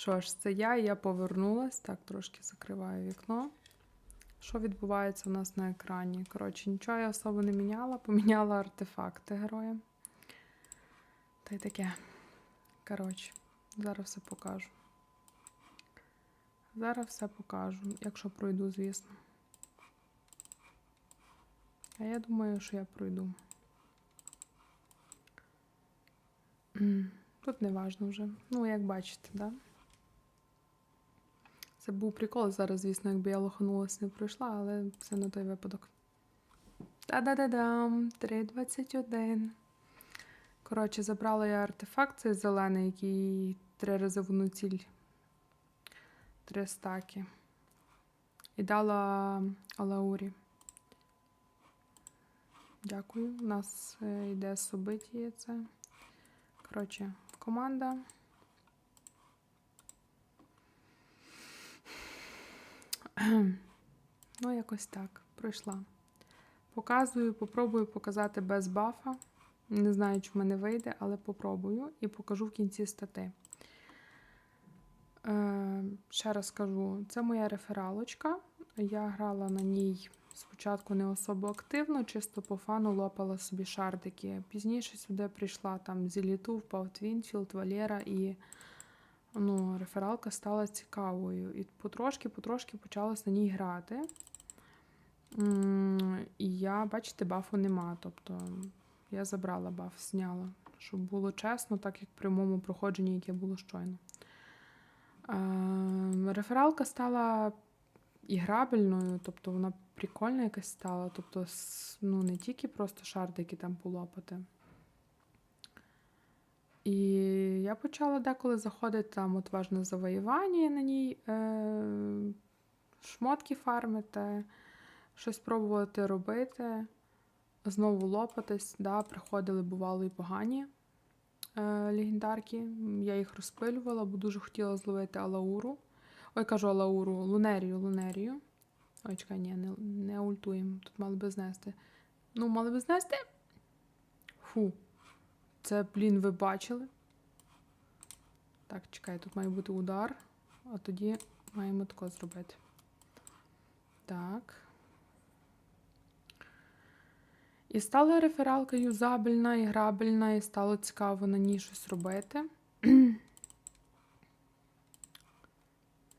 Що ж, це я, я повернулась. Так, трошки закриваю вікно. Що відбувається у нас на екрані? Коротше, нічого я особо не міняла, поміняла артефакти героям. Та й таке. Коротше, зараз все покажу. Зараз все покажу, якщо пройду, звісно. А я думаю, що я пройду. Тут не важно вже. Ну, як бачите, да? Це був прикол зараз, звісно, якби я лоханулась, не пройшла, але це на той випадок. Та-да-да-дам! 3.21. Коротше, забрала я артефакт, цей зелений, який три рази в ціль. Три стаки. І дала Алаурі. Дякую. У нас е, йде собиття це. Коротше, команда. Ну, якось так. Пройшла. Показую, попробую показати без бафа. Не знаю, чи в мене вийде, але попробую і покажу в кінці стати. Е, ще раз кажу, це моя рефералочка. Я грала на ній спочатку не особо активно, чисто по фану лопала собі шардики. Пізніше сюди прийшла там Зіліту, впав Твінфілд, Валера і ну, рефералка стала цікавою. І потрошки-потрошки почалась на ній грати. І я, бачите, бафу нема. Тобто я забрала баф, зняла. Щоб було чесно, так як в прямому проходженні, яке було щойно. Е, Рефералка стала іграбельною, тобто вона прикольна якась стала. Тобто, ну, не тільки просто шардики там полопати. І я почала деколи заходити там от важне завоювання на ній, е, шмотки фармити, щось пробувати робити, знову лопатись. Да, приходили, бувало, і погані е, легендарки. Я їх розпилювала, бо дуже хотіла зловити Алауру. Ой, кажу Алауру, Лунерію, Лунерію. Ой, чекай, ні, не, не ультуємо. Тут мали би знести. Ну, мали би знести. Фу. Це, блін, ви бачили? Так, чекай, тут має бути удар, а тоді маємо тако зробити. Так. І стала рефералка юзабельна і грабельна, і стало цікаво на ній щось робити.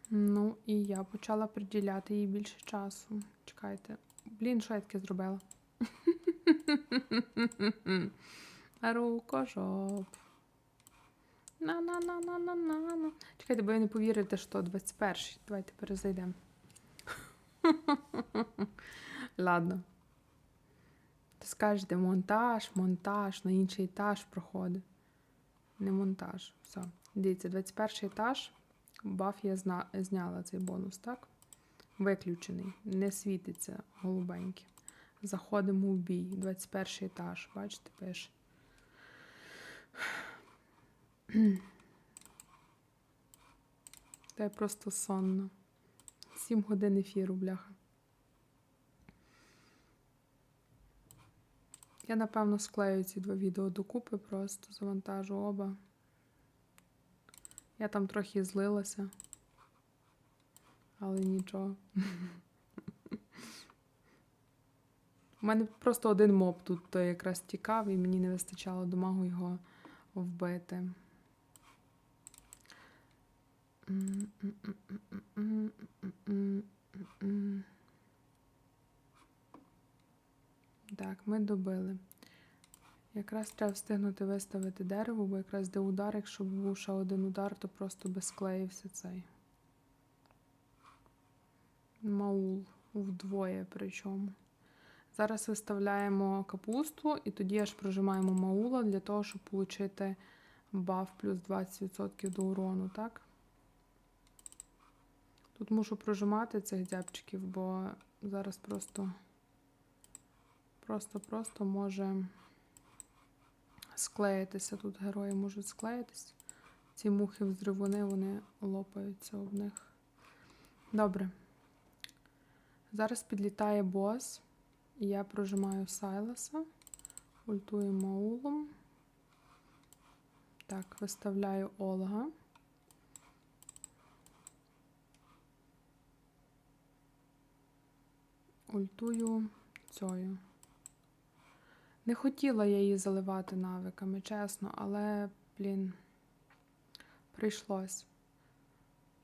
ну, і я почала приділяти їй більше часу. Чекайте. Блін, що я таке зробила? Рукожоп. На-на-на-на-на-на. Чекайте, бо ви не повірите, що 21-й. Давайте перезайдемо. Ладно. То скажете монтаж, монтаж, на інший етаж проходить. Не монтаж. Все. Дивіться, 21 етаж. Баф я зна... зняла цей бонус, так? Виключений. Не світиться голубенький. Заходимо в бій. 21 етаж. Бачите, пише. Та я просто сонно. 7 годин ефіру, бляха. Я, напевно, склею ці два відео докупи, просто завантажу оба. Я там трохи злилася, але нічого. У мене просто один моб тут якраз тікав, і мені не вистачало домагу його вбити. Так, ми добили. Якраз треба встигнути виставити дерево, бо якраз де удар, якщо був ще один удар, то просто би склеївся цей. Маул вдвоє причому. Зараз виставляємо капусту і тоді аж прожимаємо маула для того, щоб отримати баф плюс 20% до урону, так? Тут мушу прожимати цих дябчиків, бо зараз просто просто-просто може склеїтися. Тут герої можуть склеїтися. Ці мухи взривуни, вони лопаються об них. Добре. Зараз підлітає бос. Я прожимаю Сайласа, ультую Маулом. Так, виставляю Олга. Ультую цею. Не хотіла я її заливати навиками, чесно, але, блін, прийшлось.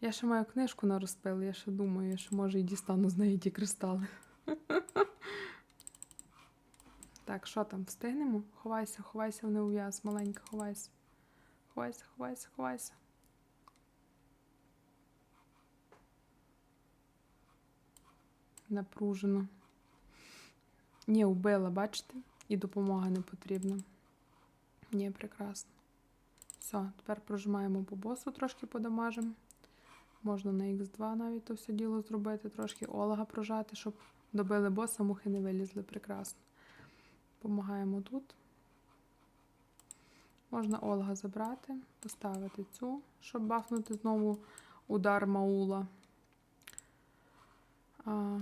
Я ще маю книжку на розпил, я ще думаю, що може і дістану з неї ті кристали. Так, що там, встигнемо? Ховайся, ховайся в неув'яз, маленька, ховайся. Ховайся, ховайся, ховайся. Напружено. Ні, вбила, бачите? І допомога не потрібна. Ні, прекрасно. Все, тепер прожимаємо по босу, трошки подамажимо. Можна на Х2 навіть то все діло зробити, трошки Олага прожати, щоб добили боса, мухи не вилізли прекрасно. Помагаємо тут. Можна Олга забрати, поставити цю, щоб бафнути знову удар Маула. А,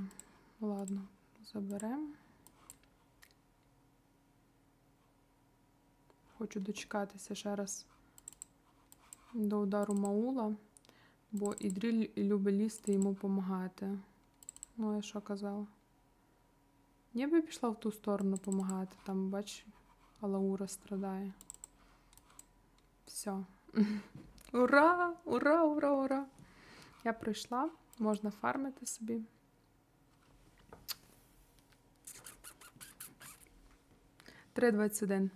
ладно, заберемо. Хочу дочекатися ще раз до удару Маула, бо Ідріль любить лізти йому допомагати. Ну, я що казала? Я би пішла в ту сторону допомагати. Там, бач, Алаура страдає. Все. Ура! Ура, ура, ура! Я прийшла, можна фармити собі. Три двадцять один.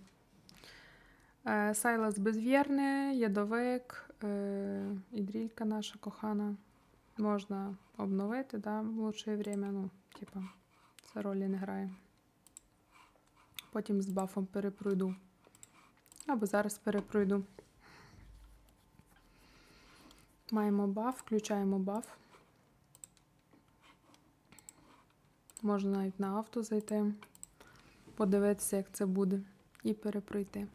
Е, Сайлас безвірний, ядовик, е, ідрілька наша кохана. Можна обновити, да, в лучшее время, ну, типа, це ролі не грає. Потім з бафом перепройду. Або зараз перепройду. Маємо баф, включаємо баф. Можна навіть на авто зайти, подивитися, як це буде, і перепройти.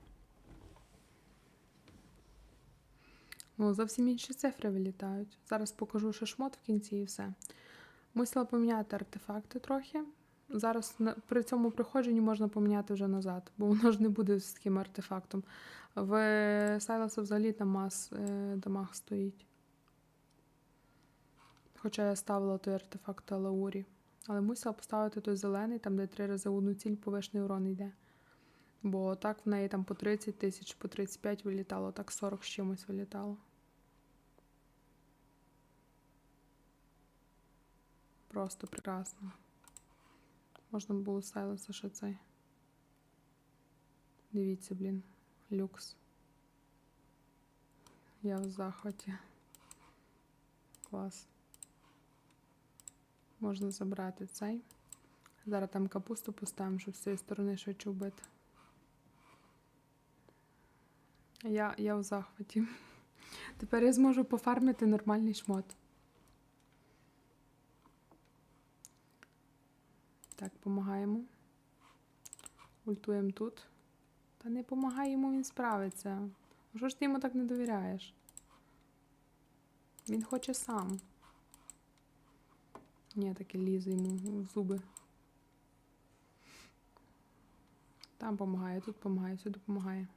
Ну, зовсім інші цифри вилітають. Зараз покажу ще шмот в кінці і все. Мусила поміняти артефакти трохи. Зараз при цьому приходженні можна поміняти вже назад, бо воно ж не буде з таким артефактом. В Сайласу взагалі там мас е, дамаг стоїть. Хоча я ставила той артефакт Алаурі. Але мусила поставити той зелений, там де три рази одну ціль повишний урон йде. Бо так в неї там по 30 тисяч, по 35 вилітало, так 40 з чимось вилітало. Просто прекрасно. Можна було Сайлоса ще цей. Дивіться, блін, люкс. Я в захваті. Клас. Можна забрати цей. Зараз там капусту поставимо, щоб з цієї сторони швидше вбити. Я, я в захваті. Тепер я зможу пофармити нормальний шмот. Так, помагаємо. Ультуємо тут. Та не помагай йому, він справиться. Ну, Що ж ти йому так не довіряєш? Він хоче сам. Ні, таке лізе йому в зуби. Там помагає, тут помагає, сюди допомагає.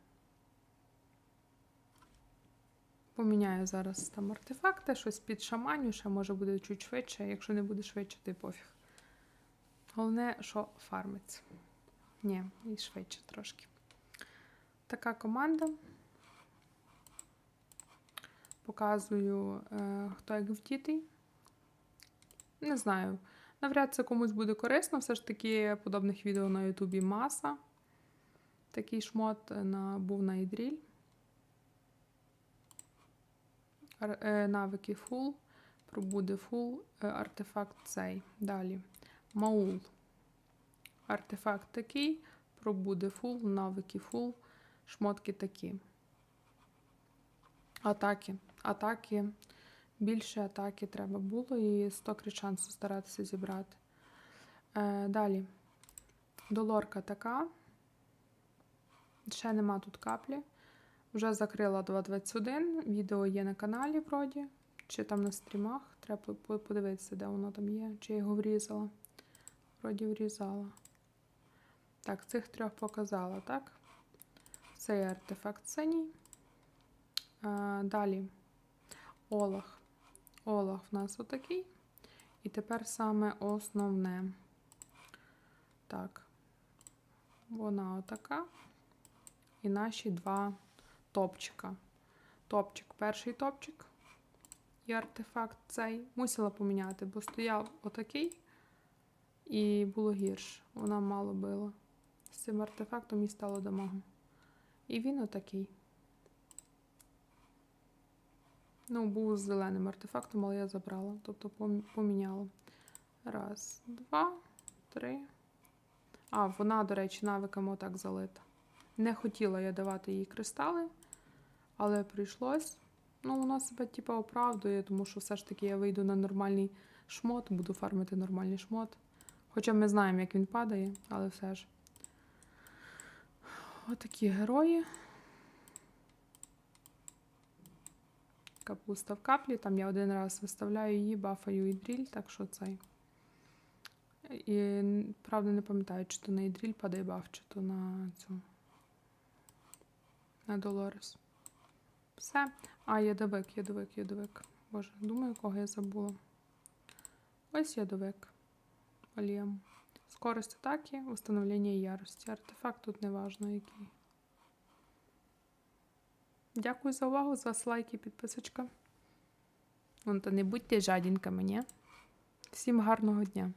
Поміняю зараз там артефакти, щось під шаманю, ще може буде чуть швидше. Якщо не буде швидше, й пофіг. Головне, що фармиться. Ні, і швидше трошки. Така команда. Показую, е, хто як вдітий. Не знаю. Навряд це комусь буде корисно. Все ж таки подобних відео на Ютубі маса. Такий шмот на, був на ідріль. Е, Навики фул. Пробуде фул. е, Артефакт цей. Далі. Маул. Артефакт такий. Пробуде фул. Навики фул. Шмотки такі. Атаки. Атаки. Більше атаки треба було і 100 крит старатися зібрати. Е, далі. Долорка така. Ще нема тут каплі. Вже закрила 2.21. Відео є на каналі вроді. Чи там на стрімах. Треба подивитися, де воно там є. Чи я його врізала. Вроді врізала. Так, цих трьох показала, так? Цей артефакт синій. Е, далі. Олах. Олах в нас отакий. І тепер саме основне. Так. Вона отака. І наші два топчика. Топчик, перший топчик. І артефакт цей мусила поміняти, бо стояв отакий і було гірше. Вона мало била. З цим артефактом їй стало дамагу. І він отакий. Ну, був з зеленим артефактом, але я забрала. Тобто пом- поміняла. Раз, два, три. А, вона, до речі, навиками отак залита. Не хотіла я давати їй кристали, але прийшлось. Ну, вона себе типу, оправдує, тому що все ж таки я вийду на нормальний шмот, буду фармити нормальний шмот. Хоча ми знаємо, як він падає, але все ж. Отакі герої. Капуста в каплі. Там я один раз виставляю її, бафаю і дріль, так що цей. І правда не пам'ятаю, чи то на ідріль падає баф, чи то на цю. На Долорес. Все. А, ядовик, ядовик, ядовик. Боже, думаю, кого я забула. Ось ядовик. Олєм. Скорость атаки, установлення ярості. Артефакт тут не важно який. Дякую за увагу, за вас лайк і підписочка. Ну, то не будьте жадінками, ні? Всім гарного дня!